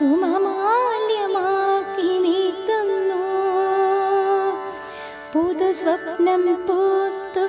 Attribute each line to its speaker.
Speaker 1: സുമമാല്യമാക്കി നീ തന്നു പുതു സ്വപ്നം പൂത്തു